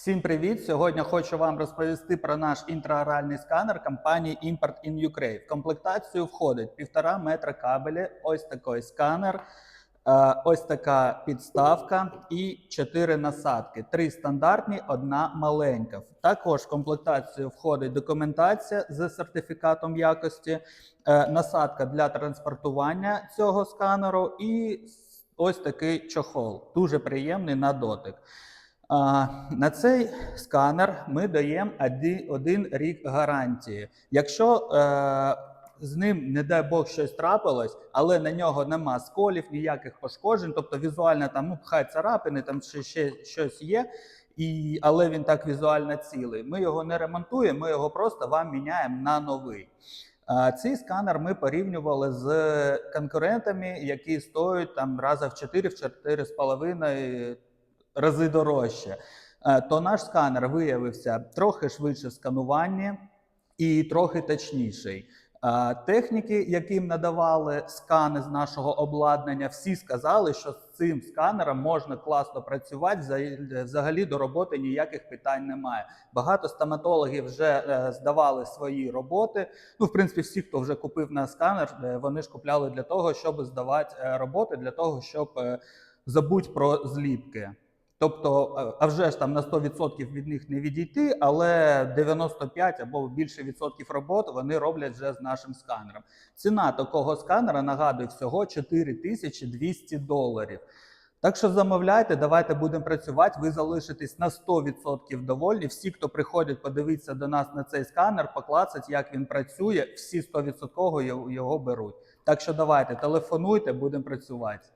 Всім привіт! Сьогодні хочу вам розповісти про наш інтраоральний сканер компанії Import in Ukraine. В комплектацію входить 1,5 метра кабелі, ось такий сканер, е, ось така підставка і 4 насадки. Три стандартні, одна маленька. Також в комплектацію входить документація з сертифікатом якості, е, насадка для транспортування цього сканеру і ось такий чохол. Дуже приємний на дотик. На цей сканер ми даємо один, рік гарантії. Якщо е, з ним, не дай Бог, щось трапилось, але на нього нема сколів, ніяких пошкоджень, тобто візуально там ну, хай царапини, там ще, ще щось є, і, але він так візуально цілий. Ми його не ремонтуємо, ми його просто вам міняємо на новий. А, Цей сканер ми порівнювали з конкурентами, які стоять там раза в 4 в 4,5 рази дорожче. Е, То наш сканер виявився трохи швидше в скануванні і трохи точніший. Е, Техніки, яким надавали скани з нашого обладнання, всі сказали, що з цим сканером можна класно працювати. вза- Взагалі до роботи ніяких питань немає. Багато стоматологів вже е, здавали свої роботи. Ну, в принципі, всі, хто вже купив на сканер, вони ж купляли для того, щоб здавати роботи, для того, щоб забудь про зліпки. Тобто, е, а вже ж там на 100% від них не відійти, але 95 або більше відсотків роботи вони роблять вже з нашим сканером. Ціна такого сканера нагадую всього 4200 доларів. Так що замовляйте, давайте будемо працювати. Ви залишитесь на 100% довольні. Всі, хто приходять, подивитися до нас на цей сканер, поклацать, як він працює, всі 100% його- його беруть. Так що давайте телефонуйте, будемо працювати.